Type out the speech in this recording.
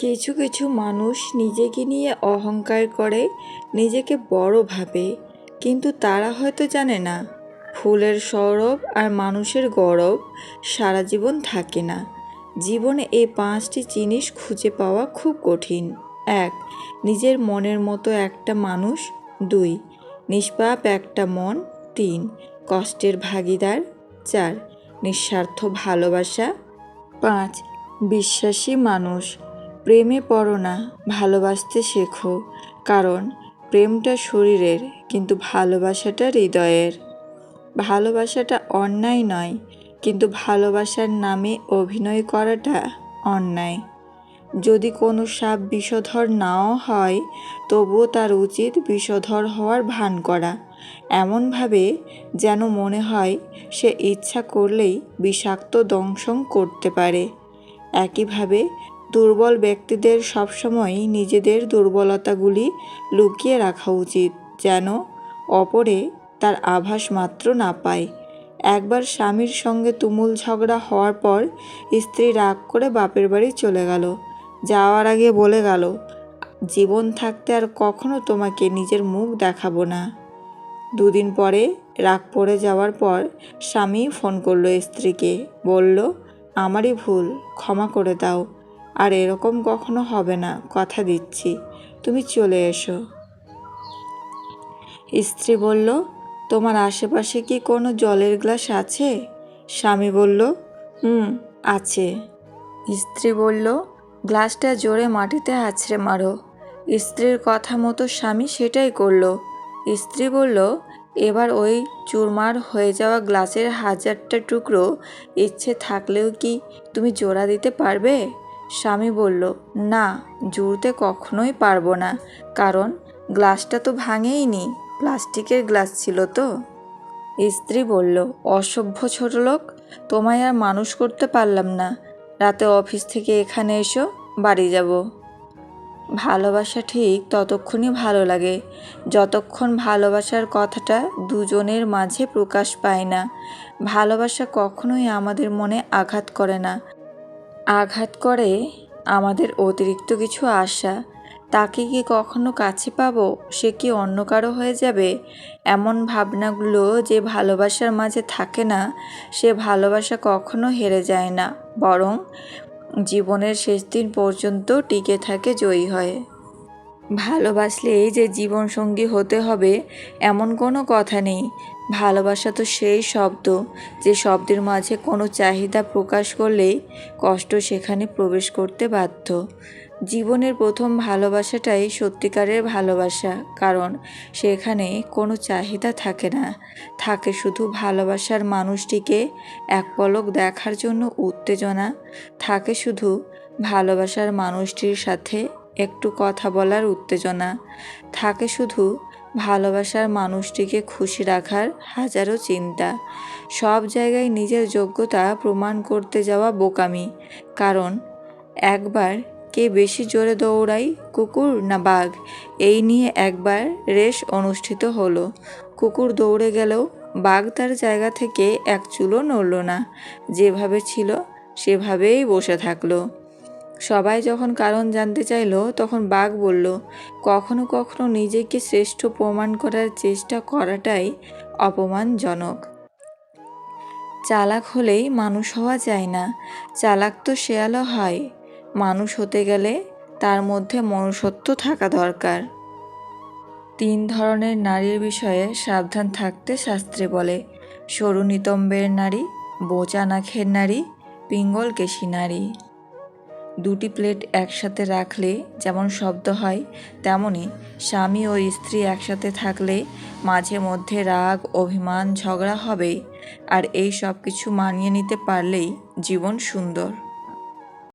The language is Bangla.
কিছু কিছু মানুষ নিজেকে নিয়ে অহংকার করে, নিজেকে বড় ভাবে। কিন্তু তারা হয়তো জানে না, ফুলের সৌরভ আর মানুষের গৌরব সারা জীবন থাকে না। জীবনে এই পাঁচটি জিনিস খুঁজে পাওয়া খুব কঠিন। এক, নিজের মনের মতো একটা মানুষ। দুই, নিষ্পাপ একটা মন। তিন, কষ্টের ভাগিদার। চার, নিঃস্বার্থ ভালোবাসা। পাঁচ, বিশ্বাসী মানুষ। প্রেমে পড়ো না, ভালোবাসতে শেখো, কারণ প্রেমটা শরীরের, কিন্তু ভালোবাসাটা হৃদয়ের। ভালোবাসাটা অন্যায় নয়, কিন্তু ভালোবাসার নামে অভিনয় করাটা অন্যায়। যদি কোনো সাপ বিষধর নাও হয়, তবুও তার উচিত বিষধর হওয়ার ভান করা। এমনভাবে যেন মনে হয়, সে ইচ্ছা করলেই বিষাক্ত দংশন করতে পারে। একইভাবে দুর্বল ব্যক্তিদের সবসময়ই নিজেদের দুর্বলতাগুলি লুকিয়ে রাখা উচিত, যেন অপরে তার আভাস মাত্র না পায়। একবার স্বামীর সঙ্গে তুমুল ঝগড়া হওয়ার পর স্ত্রী রাগ করে বাপের বাড়ি চলে গেল। যাওয়ার আগে বলে গেল, জীবন থাকতে আর কখনো তোমাকে নিজের মুখ দেখাবো না। দুদিন পরে রাগ পড়ে যাওয়ার পর স্বামী ফোন করল স্ত্রীকে, বলল, আমারই ভুল, ক্ষমা করে দাও। আর এরকম কখনো হবে না, কথা দিচ্ছি। তুমি চলে এসো। স্ত্রী বলল, তোমার আশেপাশে কি কোনো জলের গ্লাস আছে? স্বামী বলল, হুম, আছে। স্ত্রী বলল, গ্লাসটা জোরে মাটিতে আছড়ে মারো। স্ত্রীর কথা মতো স্বামী সেটাই করল। স্ত্রী বলল, এবার ওই চুরমার হয়ে যাওয়া গ্লাসের হাজারটা টুকরো ইচ্ছে থাকলেও কি তুমি জোড়া দিতে পারবে? স্বামী বলল, না, জুড়তে কখনোই পারব না। কারণ গ্লাসটা তো ভাঙেইনি, প্লাস্টিকের গ্লাস ছিল তো। স্ত্রী বলল, অসভ্য ছোট লোক, তোমায় আর মানুষ করতে পারলাম না। রাতে অফিস থেকে এখানে এসো, বাড়ি যাব। ভালোবাসা ঠিক ততক্ষণই ভালো লাগে। যতক্ষণ ভালোবাসার কথাটা দুজনের মাঝে প্রকাশ পায় না, ভালোবাসা কখনোই আমাদের মনে আঘাত করে না। আঘাত করে আমাদের অতিরিক্ত কিছু আশা, তাকে কি কখনো কাছে পাবো? সে কি অন্য কারও হয়ে যাবে? এমন ভাবনাগুলো যে ভালোবাসার মাঝে থাকে না, সে ভালোবাসা কখনো হেরে যায় না, বরং জীবনের শেষ দিন পর্যন্ত টিকে থাকে জয়ী হয়। ভালোবাসলেই যে জীবনসঙ্গী হতে হবে, এমন কোনো কথা নেই। ভালোবাসা তো সেই শব্দ, যে শব্দের মাঝে কোনো চাহিদা প্রকাশ করলেই কষ্ট সেখানে প্রবেশ করতে বাধ্য। জীবনের প্রথম ভালোবাসাটাই সত্যিকারের ভালোবাসা, কারণ সেখানে কোনো চাহিদা থাকে না। থাকে শুধু ভালোবাসার মানুষটিকে এক পলক দেখার জন্য উত্তেজনা। থাকে শুধু ভালোবাসার মানুষটির সাথে একটু কথা বলার উত্তেজনা। থাকে শুধু ভালোবাসার মানুষটিকে খুশি রাখার হাজারো চিন্তা। সব জায়গায় নিজের যোগ্যতা প্রমাণ করতে যাওয়া বোকামি। কারণ, একবার কে বেশি জোরে দৌড়াই কুকুর না বাঘ, এই নিয়ে একবার রেস অনুষ্ঠিত হলো। কুকুর দৌড়ে গেলেও বাঘ তার জায়গা থেকে এক চুলো নড়ল না। যেভাবে ছিল, সেভাবেই বসে থাকল। সবাই যখন কারণ জানতে চাইলো, তখন বাঘ বলল, কখনো কখনো নিজেকে শ্রেষ্ঠ প্রমাণ করার চেষ্টা করাটাই অপমানজনক। চালাক হলেই মানুষ হওয়া যায় না। চালাক তো শেয়ালও হয়। মানুষ হতে গেলে তার মধ্যে মনুষ্যত্ব থাকা দরকার। তিন ধরনের নারীর বিষয়ে সাবধান থাকতে শাস্ত্রে বলে সরু নিতম্বের নারী বোচা নাখের নারী পিঙ্গল কেশি নারী। দুটি প্লেট একসাথে রাখলে যেমন শব্দ হয়, তেমনি স্বামী ও স্ত্রী একসাথে থাকলে মাঝে মধ্যে রাগ, অভিমান, ঝগড়া হবে। আর এই সব কিছু মানিয়ে নিতে পারলেই জীবন সুন্দর।